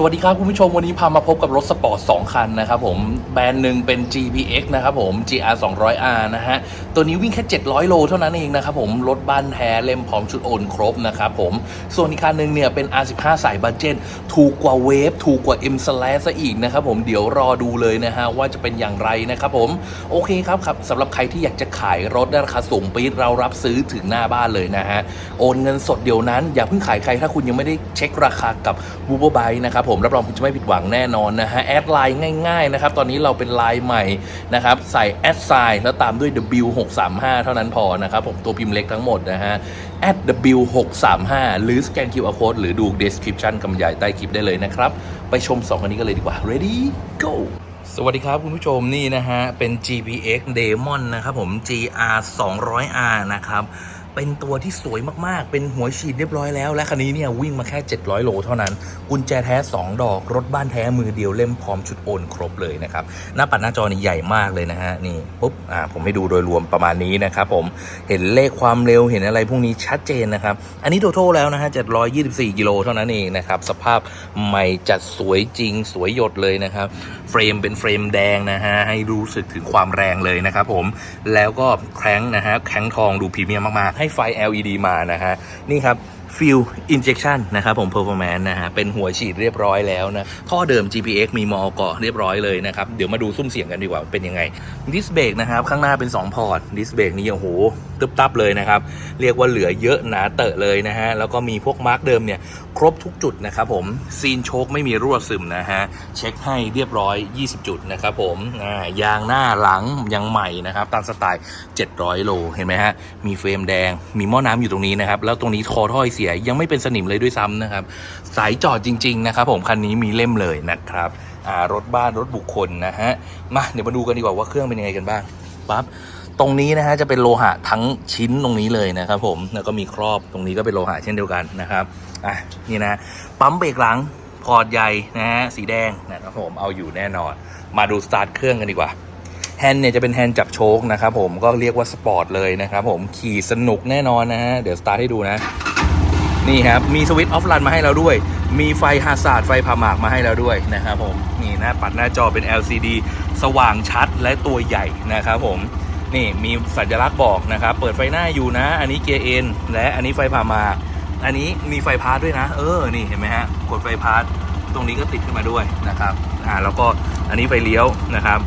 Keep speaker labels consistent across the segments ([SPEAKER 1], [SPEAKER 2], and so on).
[SPEAKER 1] สวัสดีครับคุณผู้ชมวันนี้พามาพบกับรถสปอร์ต2คันนะครับผมแบรนด์หนึ่งเป็น GPX นะครับผม GR 200R นะฮะตัวนี้วิ่งแค่ 700 โลเท่านั้นเองนะครับผมรถบ้านแท้เล่มพร้อมชุดโอนครบนะครับผมส่วนอีกคันหนึ่งเนี่ยเป็น R15 สายบัจเจนถูกกว่าเวฟถูกกว่า M Slash ซะอีกนะครับผมเดี๋ยวรอดูเลยนะฮะว่าจะเป็นอย่างไรนะครับผมโอเคครับครับสำหรับใครที่อยากจะขายรถได้ราคาสูงปี๊ดเรารับซื้อถึงหน้าบ้านเลยนะฮะโอนเงินสดเดี๋ยวนั้นอย่าเพิ่งขายใครถ้าคุณยังไม่ได้เช็คราคากับ w o o b e r b y นะครับผมรับรองคุณจะไม่ผิดหวังแน่นอนนะฮะแอดไลน์ง่ายๆนะครับตอนนี้เราเป็นไลน์ใหม่นะครับใส่แอดไซน์แล้วตามด้วย W635 เท่านั้นพอนะครับผมตัวพิมพ์เล็กทั้งหมดนะฮะ at W635 หรือสแกน QR code หรือดู description กำใหญ่ใต้คลิปได้เลยนะครับ ไปชม 2 อันนี้กันเลยดีกว่า ready go สวัสดีครับคุณผู้ชมนี่นะฮะ เป็น GPX Demon นะครับผม GR 200R นะครับ เป็นตัวที่สวยมากๆ เป็นหัวฉีดเรียบร้อยแล้ว และคันนี้เนี่ยวิ่งมาแค่ 700 โลเท่านั้น กุญแจแท้ 2 ดอก รถบ้านแท้มือเดียวเล่มพร้อมชุดโอนครบเลยนะครับ หน้าปัดหน้าจอนี่ใหญ่มากเลยนะฮะ นี่ปุ๊บ อ่า ผมให้ดูโดยรวมประมาณนี้นะครับผม เห็นเลขความเร็ว เห็นอะไรพวกนี้ชัดเจนนะครับ อันนี้โทโทแล้วนะฮะ 724 กิโลเท่านั้นเองนะครับ สภาพใหม่จัดสวยจริง สวยหยดเลยนะครับ เฟรมเป็นเฟรมแดงนะฮะ ให้รู้สึกถึงความแรงเลยนะครับผม แล้วก็แคร้งนะฮะ แคร้งทองดูพรีเมียมมากๆ ให้ไฟ LED มานะฮะนี่ครับ Fuel Injection นะครับผม Performance นะฮะ เป็นหัวฉีดเรียบร้อยแล้วนะ ท่อเดิม GPX มีมออกเรียบร้อยเลยนะครับ เดี๋ยวมาดูซุ้มเสียงกันดีกว่า เป็นยังไงดิสเบรกนะครับ ข้างหน้าเป็น 2 พอร์ตดิสเบรกนี่โอ้โหตึบตับเลยนะครับ เรียกว่าเหลือเยอะหนาเตอะเลยนะฮะ แล้วก็มีพวกมาร์กเดิมเนี่ย ครบทุกจุดนะครับผม ซีนโชคไม่มีรั่วซึมนะฮะ เช็คให้เรียบร้อย 20 จุดนะครับผมยางหน้าหลังยังใหม่นะครับตามสไตล์ 700 โลเห็นไหมฮะมีเฟรมแดงมีหม้อน้ำอยู่ตรงนี้นะครับแล้วตรงนี้คอถ้อยเสียยังไม่เป็นสนิมเลยด้วยซ้ำนะครับ สายจอดจริง ๆ นะครับ ผมคันนี้มีเล่มเลยนะครับรถบ้านรถบุคคลนะฮะมาเดี๋ยวมาดูกันดีกว่าว่าเครื่องเป็นยังไงกันบ้างปั๊บตรงนี้นะฮะจะเป็นโลหะทั้งชิ้นตรงนี้เลยนะครับผมแล้วก็มีครอบตรงนี้ก็เป็นโลหะเช่นเดียวกันนะครับอะนี่นะปั๊มเบรกหลังพอร์ตใหญ่นะฮะสีแดงนะครับผมเอาอยู่แน่นอน มาดูสตาร์ทเครื่องกันดีกว่าแฮนด์เนี่ยจะเป็นแฮนด์จับโชคนะครับผมก็เรียกว่าสปอร์ตเลยนะครับผมขี่สนุกแน่นอนนะฮะเดี๋ยวสตาร์ทให้ดูนะ นี่ครับ มีสวิตช์ออฟรันมาให้เราด้วย มีไฟฮาซาร์ดไฟผ่าหมากมาให้เราด้วยนะครับผม นี่หน้าปัดหน้าจอเป็น LCD สว่างชัดและตัวใหญ่นะครับผม นี่มีสัญลักษณ์บอกนะครับ เปิดไฟหน้าอยู่นะ อันนี้เกียร์เอ็นและอันนี้ไฟผ่าหมาก อันนี้มีไฟพาร์ทด้วยนะ เออ นี่เห็นไหมฮะ กดไฟพาร์ทตรงนี้ก็ติดขึ้นมาด้วยนะครับ อ่า แล้วก็อันนี้ไฟเลี้ยวนะครับ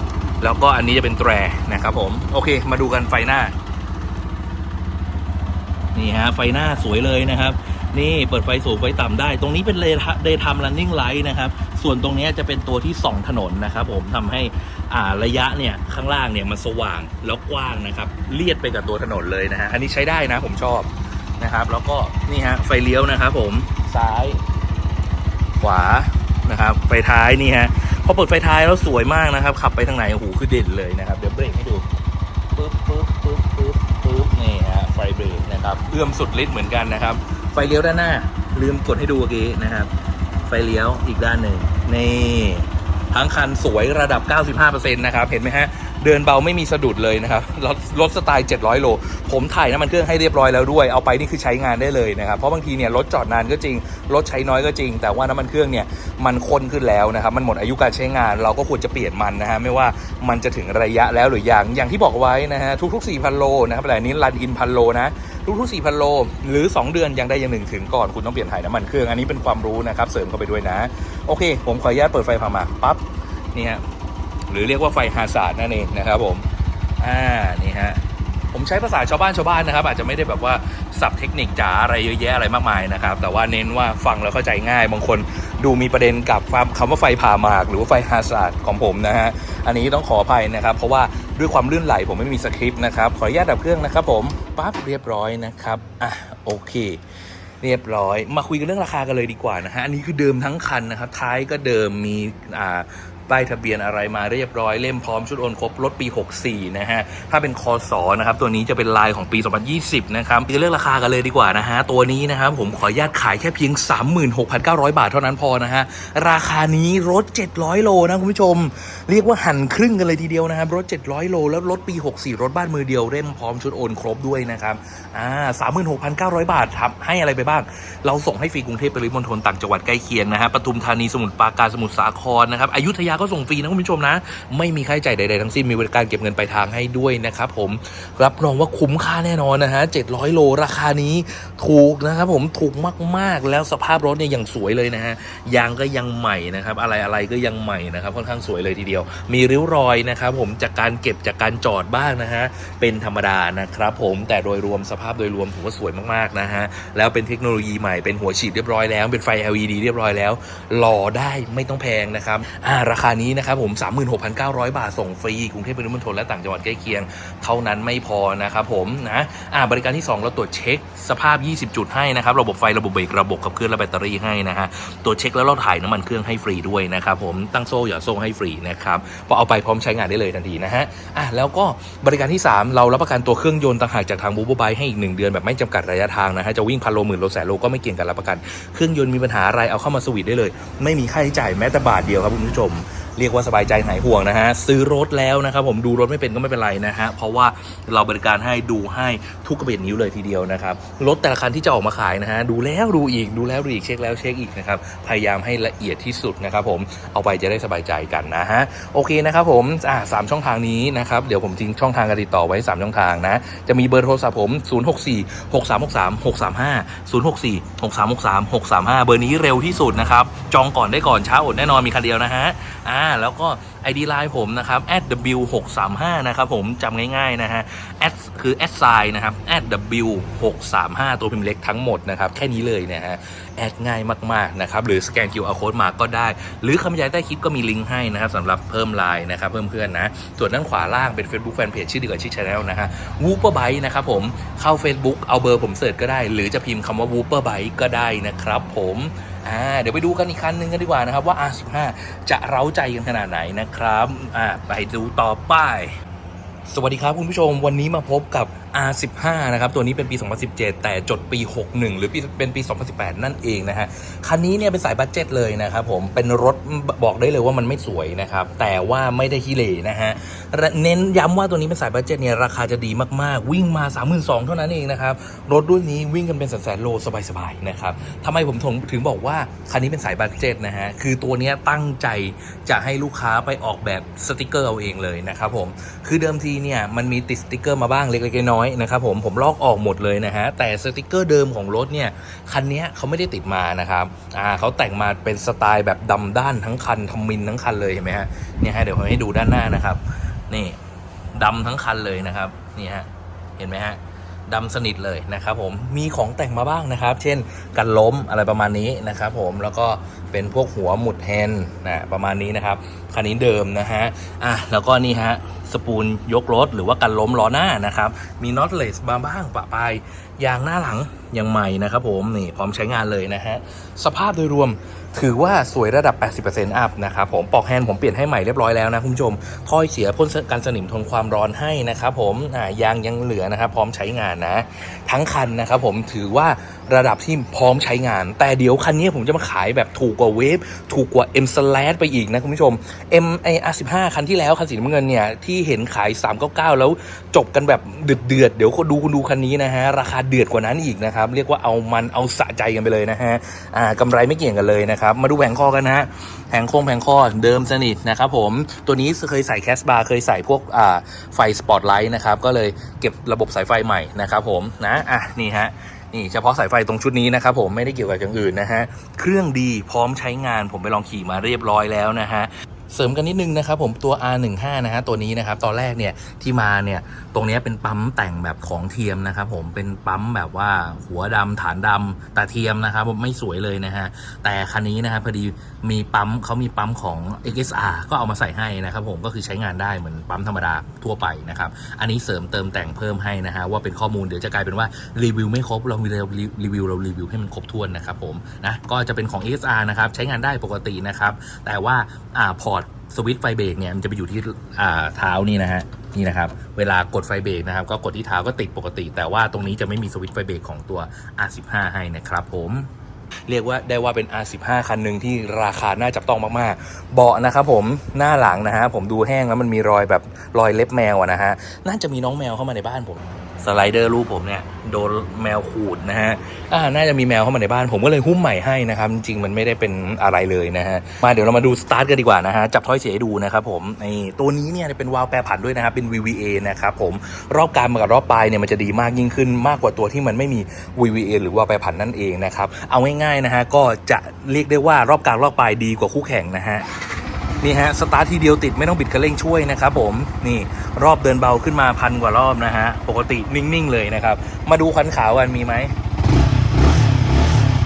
[SPEAKER 1] แล้วก็อันนี้จะเป็นแตรนะครับผม โอเค มาดูกันไฟหน้า นี่ฮะ ไฟหน้าสวยเลยนะครับ นี่เปิดไฟสูงไฟต่ำได้ ตรงนี้เป็น daytime running light นะครับ ส่วนตรงนี้จะเป็นตัวที่ส่องถนนนะครับผมทำให้อ่าระยะเนี่ยข้างล่างเนี่ยมันสว่างแล้วกว้างนะครับ เลียดไปกับตัวถนนเลยนะฮะ อันนี้ใช้ได้นะผมชอบนะครับ แล้วก็นี่ฮะไฟเลี้ยวนะครับผมซ้าย ขวานะครับไฟท้ายนี่ฮะพอเปิดไฟท้ายแล้วสวยมากนะครับ ขับไปทางไหนโอ้โหคือเด่นเลยนะครับ เดี๋ยวเบรกให้ดูปึ๊บปึ๊บปึ๊บปึ๊บปึ๊บนี่ฮะไฟเบรกนะครับเอื้อมสุดฤทธิ์เหมือนกันนะครับ ไฟเลี้ยวด้านหน้า ลืมกดให้ดูเมื่อกี้นะครับ ไฟเลี้ยวอีกด้านหนึ่งนี่ทั้งคันสวยระดับ 95%นะครับ เห็นไหมฮะ เดินเบาไม่มีสะดุดเลยนะครับรถรถสไตล์ 700 โล ผมถ่ายน้ำมันเครื่องให้เรียบร้อยแล้วด้วย เอาไปนี่คือใช้งานได้เลยนะครับ เพราะบางทีเนี่ยรถจอดนานก็จริง รถใช้น้อยก็จริง แต่ว่าน้ำมันเครื่องเนี่ยมันข้นขึ้นแล้วนะครับ มันหมดอายุการใช้งาน เราก็ควรจะเปลี่ยนมันนะฮะ ไม่ว่ามันจะถึงระยะแล้วหรือยัง อย่างที่บอกไว้นะฮะ ทุกๆ 4,000 โลนะครับแต่นี้รันอินพันโลนะ ทุกๆ 4,000 โล หรือ 2 เดือนยังได้ย่างหนึ่งถึงก่อน คุณต้องเปลี่ยนถ่ายน้ำมันเครื่อง อันนี้เป็นความรู้นะครับ เสริมเข้าไปด้วยนะ โอเค ผมขออนุญาตเปิดไฟพามาปั๊บ นี่ฮะ หรือเรียกว่าไฟฮาซาร์ดนั่นเองนะครับผมอ่านี่ฮะผมใช้ภาษาชาวบ้านชาวบ้านนะครับ อาจจะไม่ได้แบบว่าสับเทคนิคจ๋าอะไรเยอะแยะอะไรมากมายนะครับ แต่ว่าเน้นว่าฟังแล้วเข้าใจง่าย บางคนดูมีประเด็นกับคำว่าไฟผ่าหมาก หรือว่าไฟฮาซาร์ดของผมนะฮะอันนี้ต้องขออภัยนะครับ เพราะว่าด้วยความลื่นไหลผมไม่มีสคริปต์นะครับ ขออนุญาตดับเครื่องนะครับ ผมปั๊บเรียบร้อยนะครับอะโอเค เรียบร้อย มาคุยกันเรื่องราคากันเลยดีกว่านะฮะอันนี้คือเดิมทั้งคันนะครับท้ายก็เดิมมีอ่า ป้ายทะเบียนอะไรมาเรียบร้อยเล่มพร้อมชุดโอนครบรถปี 64 นะฮะ ถ้าเป็นคอสอนะครับ ตัวนี้จะเป็นลายของปี 2020 นะครับจะเลือกราคากันเลยดีกว่านะฮะ ตัวนี้นะครับ ผมขออนุญาตขายแค่เพียง 36,900 บาทเท่านั้นพอนะฮะ ราคานี้รถ 700 โลนะคุณผู้ชม เรียกว่าหั่นครึ่งกันเลยทีเดียวนะครับรถ 700 โลแล้วรถปี 64 รถบ้านมือเดียวเล่มพร้อมชุดโอนครบด้วยนะครับอ่า36,900 บาทครับให้อะไรไปบ้าง เราส่งให้ฟรีกรุงเทพปริมณฑลต่างจังหวัดใกล้เคียงนะฮะปทุมธานีสมุทรปราการสมุทรสาครนะครับอยุธยาก็ส่งฟรีนะคุณผู้ชมนะ ไม่มีค่าใช้จ่ายใดๆทั้งสิ้นมีบริการเก็บเงินปลายทางให้ด้วยนะครับผมรับรองว่าคุ้มค่าแน่นอนนะฮะ700 โลราคานี้ถูกนะครับผมถูกมากๆ แล้วสภาพรถเนี่ยยังสวยเลยนะฮะยางก็ยังใหม่นะครับอะไรอะไรก็ยังใหม่นะครับค่อนข้างสวยเลยทีเดียว มีริ้วรอยนะครับผมจากการเก็บจากการจอดบ้างนะฮะเป็นธรรมดานะครับผมแต่โดยรวมสภาพโดยรวมถือว่าสวยมากๆนะฮะแล้วเป็นเทคโนโลยีใหม่เป็นหัวฉีดเรียบร้อยแล้วเป็นไฟ LED เรียบร้อยแล้วหล่อได้ไม่ต้องแพงนะครับอ่าราคานี้นะครับผม 36,900 บาทส่งฟรี กรุงเทพปริมณฑลและต่างจังหวัดใกล้เคียง เท่านั้นไม่พอนะครับผมนะอ่าบริการที่ 2 เราตรวจเช็คสภาพ 20 จุดให้นะครับ ระบบไฟระบบเบรกระบบขับเคลื่อนและแบตเตอรี่ให้นะฮะตรวจเช็คแล้วเราถ่ายน้ำมันเครื่องให้ฟรีด้วยนะครับผมตั้งโซ่หย่อโซ่ให้ฟรีนะครับพอเอาไปพร้อมใช้งานได้เลยทันทีนะฮะอะแล้วก็บริการที่ 3 เรารับประกันตัวเครื่องยนต์ต่างหากจากทางบูบูบายให้อีก1เดือนแบบไม่จำกัดระยะทางนะฮะจะวิ่งพันโลหมื่นโลแสนโลก็ไม่เกี่ยงกันรับประกันเครื่องยนต์มีปัญหาอะไรเอาเข้ามาสวิตได้เลย ไม่มีค่าใช้จ่ายแม้แต่บาทเดียวครับคุณผู้ชม เรียกว่าสบายใจหายห่วงนะฮะซื้อรถแล้วนะครับผมดูรถไม่เป็นก็ไม่เป็นไรนะฮะเพราะว่าเราบริการให้ดูให้ทุกกระเบียดนิ้วเลยทีเดียวนะครับรถแต่ละคันที่จะออกมาขายนะฮะดูแล้วดูอีกดูแล้วดูอีกเช็คแล้วเช็คอีกนะครับพยายามให้ละเอียดที่สุดนะครับผมเอาไปจะได้สบายใจกันนะฮะโอเคนะครับผมอ่าสามช่องทางนี้นะครับเดี๋ยวผมทิ้งช่องทางการติดต่อไว้ 3 ช่องทางนะจะมีเบอร์โทรศัพท์ผม 064 6363 635 064 6363 635 เบอร์นี้เร็วที่สุดนะครับจองก่อนได้ก่อนช้าอดแน่นอนมีคันเดียวนะฮะอ่าแล้วก็ ID Line ผมนะครับ @w635 นะครับผมจำง่ายๆนะฮะ at คือ at sign นะครับ @w635 ตัวพิมพ์เล็กทั้งหมดนะครับ แค่นี้เลยนะฮะแอดง่ายมากๆนะครับหรือสแกน QR code มาก็ได้ หรือคำบรรยายใต้คลิปก็มีลิงก์ให้นะครับสำหรับเพิ่มไลน์นะครับเพิ่มเพื่อนนะ ส่วนด้านขวาล่างเป็น Facebook Fanpage ชื่อเดียวกับชื่อช anel นะฮะ Wooper Bike นะครับผมเข้า Facebook เอาเบอร์ผมเสิร์ชก็ได้ หรือจะพิมพ์คำว่า Wooper Bike ก็ได้นะครับผม อ่าเดี๋ยวไปดูกันอีกคันหนึ่งกันดีกว่านะครับว่า R15 จะเร้าใจกันขนาดไหนนะครับอ่าไปดูต่อไปสวัสดีครับคุณผู้ชมวันนี้มาพบกับ R15 นะครับ ตัวนี้เป็นปี 2017 แต่จดปี 61 หรือปีเป็นปี 2018 นั่นเองนะฮะ คันนี้เนี่ยเป็นสายบัตเจ็ตเลยนะครับผม เป็นรถบอกได้เลยว่ามันไม่สวยนะครับ แต่ว่าไม่ได้ขี้เหร่นะฮะ เน้นย้ำว่าตัวนี้เป็นสายบัตเจ็ตเนี่ยราคาจะดีมากๆ วิ่งมา 32,000 เท่านั้นเองนะครับ รถรุ่นนี้วิ่งกันเป็นแสนๆโลสบายๆนะครับทำไมผมถึงถึงบอกว่าคันนี้เป็นสายบัตเจ็ตนะฮะ คือตัวนี้ตั้งใจจะให้ลูกค้าไปออกแบบสติกเกอร์เอาเองเลยนะครับผม คือเดิมทีเนี่ยมันมีติดสติกเกอร์มาบ้างเล็กๆน้อยๆนะครับผมผมลอกออกหมดเลยนะฮะแต่สติกเกอร์เดิมของรถเนี่ยคันนี้เขาไม่ได้ติดมานะครับอ่าเขาแต่งมาเป็นสไตล์แบบดำด้านทั้งคันทำมินทั้งคันเลยเห็นไหมฮะเนี่ยฮะเดี๋ยวผมให้ดูด้านหน้านะครับ นี่ดำทั้งคันเลยนะครับนี่ฮะเห็นไหมฮะ ดำสนิทเลยนะครับผมมีของแต่งมาบ้างนะครับ เช่นกันล้มอะไรประมาณนี้นะครับผมแล้วก็เป็นพวกหัวหมุดแฮนนะประมาณนี้นะครับคันนี้เดิมนะฮะอะแล้วก็นี่ฮะสปูลยกรถหรือว่ากันล้มล้อหน้านะครับมีน็อตเลสมาบ้างปะปายยางหน้าหลังยังใหม่นะครับผมนี่พร้อมใช้งานเลยนะฮะสภาพโดยรวม ถือว่าสวยระดับ 80%อัพนะครับผมปอกแฮนด์ผมเปลี่ยนให้ใหม่เรียบร้อยแล้วนะคุณผู้ชมถ้อยเสียพ่นกันสนิมทนความร้อนให้นะครับผมอ่ายางยังเหลือนะครับพร้อมใช้งานนะ ทั้งคันนะครับผมถือว่า ระดับที่พร้อมใช้งาน แต่เดี๋ยวคันนี้ผมจะมาขายแบบถูกกว่าเวฟถูกกว่า M Slash ไปอีกนะคุณผู้ชม M I R15 คันที่แล้วคันสีน้ำเงินเนี่ยที่เห็นขาย 399 แล้วจบกันแบบเดือดเดือดเดี๋ยวคนดูคุณดูคันนี้นะฮะราคาเดือดกว่านั้นอีกนะครับเรียกว่าเอามันเอาสะใจกันไปเลยนะฮะอ่ากำไรไม่เกี่ยงกันเลยนะครับมาดูแผงคอกันนะฮะแผงโค้งแผงคอเดิมสนิทนะครับผมตัวนี้เคยใส่แคสบาร์เคยใส่พวกอ่าไฟสปอตไลท์นะครับก็เลยเก็บระบบสายไฟใหม่นะครับผมนะอะนี่ฮะ นี่เฉพาะสายไฟตรงชุดนี้นะครับผมไม่ได้เกี่ยวกับอย่างอื่นนะฮะเครื่องดีพร้อมใช้งานผมไปลองขี่มาเรียบร้อยแล้วนะฮะ เสริมกันนิดนึงนะครับผมตัว R15 นะฮะตัวนี้นะครับตอนแรกเนี่ยที่มาเนี่ยตรงนี้เป็นปั๊มแต่งแบบของเทียมนะครับผมเป็นปั๊มแบบว่าหัวดำฐานดำแต่เทียมนะครับผมไม่สวยเลยนะฮะแต่คันนี้นะครับพอดีมีปั๊มเขามีปั๊มของ XSR ก็เอามาใส่ให้นะครับผมก็คือใช้งานได้เหมือนปั๊มธรรมดาทั่วไปนะครับอันนี้เสริมเติมแต่งเพิ่มให้นะฮะว่าเป็นข้อมูลเดี๋ยวจะกลายเป็นว่ารีวิวไม่ครบเรารีวิวเรารีวิวให้มันครบถ้วนนะครับผมนะก็จะเป็นของ XSR นะครับใช้งานได้ปกตินะครับแต่ว่าอ่าพอร์ต สวิตช์ไฟเบรกเนี่ยมันจะไปอยู่ที่อ่าเท้านี่นะฮะนี่นะครับ เวลากดไฟเบรกนะครับ ก็กดที่เท้าก็ติดปกติ แต่ว่าตรงนี้จะไม่มีสวิตช์ไฟเบรกของตัว R15 ให้นะครับผมเรียกว่าได้ว่าเป็น R15 คันหนึ่งที่ราคาน่าจับต้องมากๆ เบาะนะครับผมหน้าหลังนะฮะผมดูแห้งแล้วมันมีรอยแบบรอยเล็บแมวอะนะฮะน่าจะมีน้องแมวเข้ามาในบ้านผม สไลเดอร์รูปผมเนี่ยโดนแมวขูดนะฮะอ่าน่าจะมีแมวเข้ามาในบ้าน ผมก็เลยหุ้มใหม่ให้นะครับ จริงมันไม่ได้เป็นอะไรเลยนะฮะ มาเดี๋ยวเรามาดูสตาร์ทกันดีกว่านะฮะ จับถ้อยเสียดูนะครับผมนี่ตัวนี้เนี่ยเป็นวาล์วแปรผันด้วยนะครับ เป็น VVA นะครับผม รอบกลางกับรอบปลายเนี่ยมันจะดีมากยิ่งขึ้นมากกว่าตัวที่มันไม่มี VVA หรือวาล์วแปรผันนั่นเองนะครับ เอาง่ายๆนะฮะ ก็จะเรียกได้ว่ารอบกลางรอบปลายดีกว่าคู่แข่งนะฮะ นี่ฮะสตาร์ททีเดียวติดไม่ต้องบิดคันเร่งช่วยนะครับผมนี่รอบเดินเบาขึ้นมาพันกว่ารอบนะฮะปกตินิ่งๆเลยนะครับ มาดูควันขาวกันมีไหม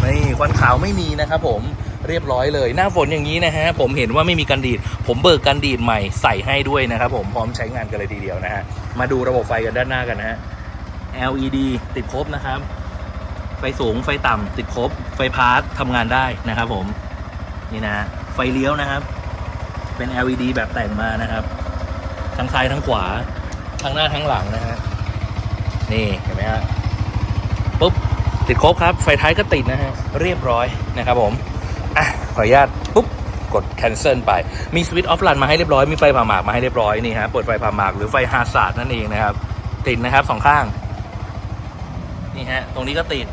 [SPEAKER 1] นี่ควันขาวไม่มีนะครับผมเรียบร้อยเลย หน้าฝนอย่างนี้นะฮะผมเห็นว่าไม่มีกันดีด ผมเบิกกันดีดใหม่ใส่ให้ด้วยนะครับผมพร้อมใช้งานกันเลยทีเดียวนะฮะมาดูระบบไฟกันด้านหน้ากันนะฮะ LED ติดครบนะครับ ไฟสูงไฟต่ำติดครบ ไฟพาร์ททำงานได้นะครับผมนี่นะไฟเลี้ยวนะครับ เป็น LED แบบแต่งมานะครับ ทั้งซ้ายทั้งขวา ทั้งหน้าทั้งหลังนะฮะ นี่เห็นไหมฮะปุ๊บ ติดครบครับ ไฟท้ายก็ติดนะฮะ เรียบร้อยนะครับผมอะขออนุญาตปุ๊บกด cancel ไป มีสวิตช์ออฟลันมาให้เรียบร้อย มีไฟผ่าหมากมาให้เรียบร้อยนี่ฮะ เปิดไฟผ่าหมากหรือไฟฮาซาร์ดนั่นเองนะครับ ติดนะครับสองข้าง นี่ฮะ ตรงนี้ก็ติด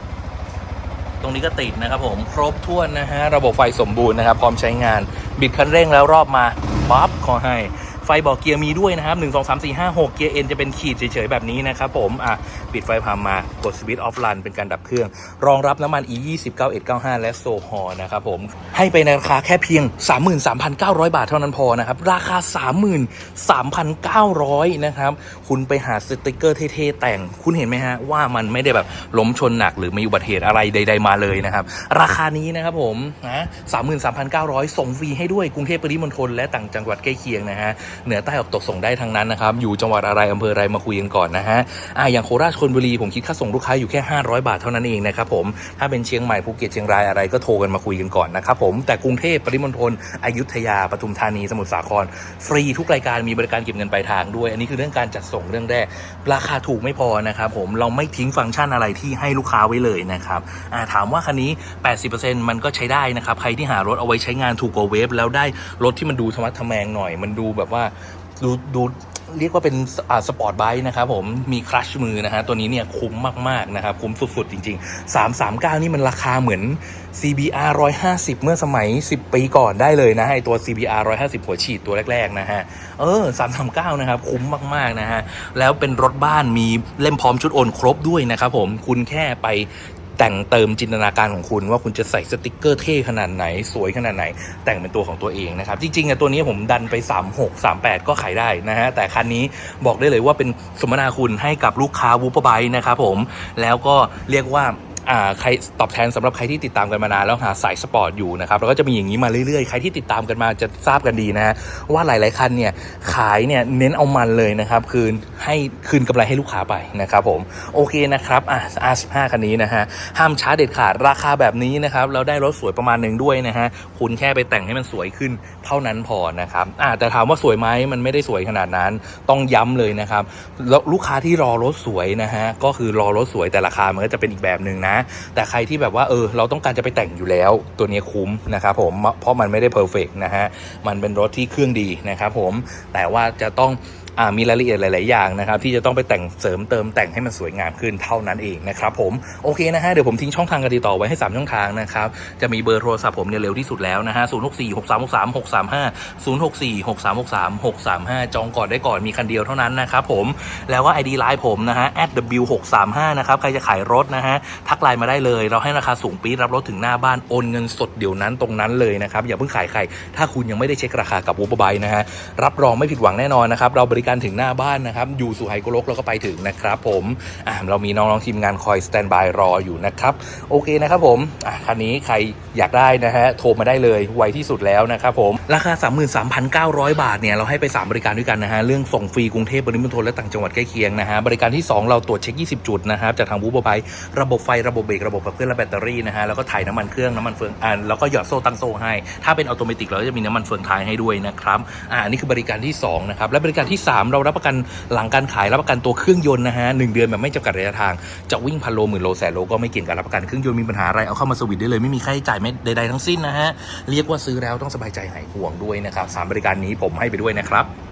[SPEAKER 1] ตรงนี้ก็ติดนะครับผมครบถ้วนนะฮะ ระบบไฟสมบูรณ์นะครับ พร้อมใช้งาน บิดคันเร่งแล้วรอบมาปั๊บขอให้ ไฟบอกเกียร์มีด้วยนะครับ 1 2 3 4 5 6 เกียร์ N จะเป็นขีดเฉยๆ แบบนี้นะครับผม อะ ปิดไฟพามมากดสวิตช์ออฟลันเป็นการดับเครื่อง รองรับน้ำมัน E 2 0 9 1 9 5และโซฮอล์นะครับผม ให้ไปในราคาแค่เพียง 33,900 บาทเท่านั้นพอนะครับ ราคา 33,900 นะครับ คุณไปหาสติกเกอร์เท่ๆแต่ง คุณเห็นไหมฮะ ว่ามันไม่ได้แบบล้มชนหนักหรือมีอุบัติเหตุอะไรใด ๆ มาเลยนะครับ ราคานี้นะครับผมนะ33,900 ส่งฟรีให้ด้วยกรุงเทพปริมณฑลและต่างจังหวัดใกล้เคียงนะฮะเหนือใต้ออกตกส่งได้ทั้งนั้นนะครับอยู่จังหวัดอะไรอำเภออะไรมาคุยกันก่อนนะฮะอ่าอย่างโคราชชลบุรีผมคิดค่าส่งลูกค้าอยู่แค่ 500 บาทเท่านั้นเองนะครับผมถ้าเป็นเชียงใหม่ภูเก็ตเชียงรายอะไรก็โทรกันมาคุยกันก่อนนะครับผมแต่กรุงเทพปริมณฑลอยุธยาปทุมธานีสมุทรสาคร ฟรีทุกรายการมีบริการเก็บเงินปลายทางด้วย อันนี้คือเรื่องการจัดส่งเรื่องแรกราคาถูกไม่พอนะครับผมเราไม่ทิ้งฟังก์ชันอะไรที่ให้ลูกค้าไว้เลยนะครับอ่าถามว่าคันนี้ 80%มันก็ใช้ได้นะครับใครที่หารถเอาไว้ใช้งานถูกกว่าเวฟแล้วได้รถที่มันดูธรรมะทะแมงหน่อย มันดูแบบว่าดูดูเรียกว่าเป็นสปอร์ตไบค์นะครับผมมีคลัชมือนะฮะตัวนี้เนี่ยคุ้มมากๆนะครับคุ้มสุดๆจริง ๆ 339 นี่มันราคาเหมือน CBR 150 เมื่อสมัย 10 ปีก่อนได้เลยนะไอตัว CBR 150 หัวฉีดตัวแรกๆนะฮะเออ 339 นะครับคุ้มมากๆนะฮะแล้วเป็นรถบ้านมีเล่มพร้อมชุดโอนครบด้วยนะครับผมคุณแค่ไป แต่งเติมจินตนาการของคุณว่าคุณจะใส่สติกเกอร์เท่ขนาดไหน สวยขนาดไหน แต่งเป็นตัวของตัวเองนะครับ จริงๆอะตัวนี้ผมดันไป 36 38 ก็ขายได้นะฮะ แต่คันนี้บอกได้เลยว่าเป็นสมนาคุณให้กับลูกค้าวูปไบนะครับผมแล้วก็เรียกว่า ใครตอบแทนสำหรับใครที่ติดตามกันมานานแล้วหาสายสปอร์ตอยู่นะครับแล้วก็จะมีอย่างนี้มาเรื่อยๆ ใครที่ติดตามกันมาจะทราบกันดีนะว่าหลายๆคันเนี่ยขายเนี่ยเน้นเอามันเลยนะครับคืนให้คืนกำไรให้ลูกค้าไปนะครับผมโอเคนะครับอะ R15 คันนี้นะฮะห้ามช้าเด็ดขาดราคาแบบนี้นะครับแล้วได้รถสวยประมาณหนึ่งด้วยนะฮะคุณแค่ไปแต่งให้มันสวยขึ้นเท่านั้นพอนะครับอ่าแต่ถามว่าสวยไหมมันไม่ได้สวยขนาดนั้นต้องย้ำเลยนะครับแล้วลูกค้าที่รอรถสวยนะฮะก็คือรอรถสวยแต่ราคามันก็จะเป็นอีกแบบหนึ่งนะแต่ใครที่แบบว่าเออเราต้องการจะไปแต่งอยู่แล้ว ตัวนี้คุ้มนะครับผมเพราะมันไม่ได้เพอร์เฟกนะฮะมันเป็นรถที่เครื่องดีนะครับผมแต่ว่าจะต้อง มีรายละเอียดหลาย ๆ อย่างนะครับที่จะต้องไปแต่งเสริมเติมแต่งให้มันสวยงามขึ้นเท่านั้นเองนะครับผมโอเคนะฮะเดี๋ยวผมทิ้งช่องทางการติดต่อไว้ให้ 3 ช่องทางนะครับจะมีเบอร์โทรศัพท์ผมเนี่ยเร็วที่สุดแล้วนะฮะ0 6 4 6 3 6 3 6 3 5 0 6 4 6 3 6 3 6 3 5จองก่อนได้ก่อนมีคันเดียวเท่านั้นนะครับผมแล้วก็ ID ไลน์ผมนะฮะ @w635 นะครับใครจะขายรถนะฮะทักไลน์มาได้เลย เราให้ราคาสูงปี๊ดรับรถถึงหน้าบ้านโอนเงินสดเดี๋ยวนั้นตรงนั้นเลยนะครับอย่าเพิ่งขายใครถ้าคุณยังไม่ได้เช็คราคากับวูบไบนะฮะรับรองไม่ผิดหวังแน่นอนนะครับเราบริริการถึงหน้าบ้านนะครับ อยู่สุไหงโกลกเราก็ไปถึงนะครับ ผมอ่าเรามีน้องๆทีมงานคอยสแตนบายรออยู่นะครับโอเคนะครับผมอะคันนี้ใครอยากได้นะฮะโทรมาได้เลยไวที่สุดแล้วนะครับผมราคา 33,900 บาทเนี่ยเราให้ไป 3 บริการด้วยกันนะฮะเรื่องส่งฟรีกรุงเทพปริมณฑลและต่างจังหวัดใกล้เคียงนะฮะบริการที่ 2 เราตรวจเช็ค 20 จุดนะครับจากทางบูบายระบบไฟระบบเบรกระบบขับเคลื่อนและแบตเตอรี่นะฮะแล้วก็ถ่ายน้ำมันเครื่องน้ำมันเฟืองอ่าแล้วก็หยอดโซ่ตั้งโซ่ให้ ถ้าเป็นออโตเมติเราก็จะมีน้ำมันเฟืองท้ายให้ด้วยนะครับอ่าอันนี้คือบริการที่สองนะครับและบริการที่สามเรารับประกันหลังการขายรับประกันตัวเครื่องยนต์นะฮะหนึ่งเดือนแบบไม่จำกัดระยะทางจะวิ่งพันโลหมื่นโลแสนโลก็ไม่เกี่ยงกับรับประกันเครื่องยนต์มีปัญหาอะไรเอาเข้ามาสวิตได้เลยไม่มีค่าใช้จ่ายไม่ใดๆทั้งสิ้นนะฮะเรียกว่าซื้อแล้วต้องสบายใจหายห่วงด้วยนะครับสามบริการนี้ผมให้ไปด้วยนะครับ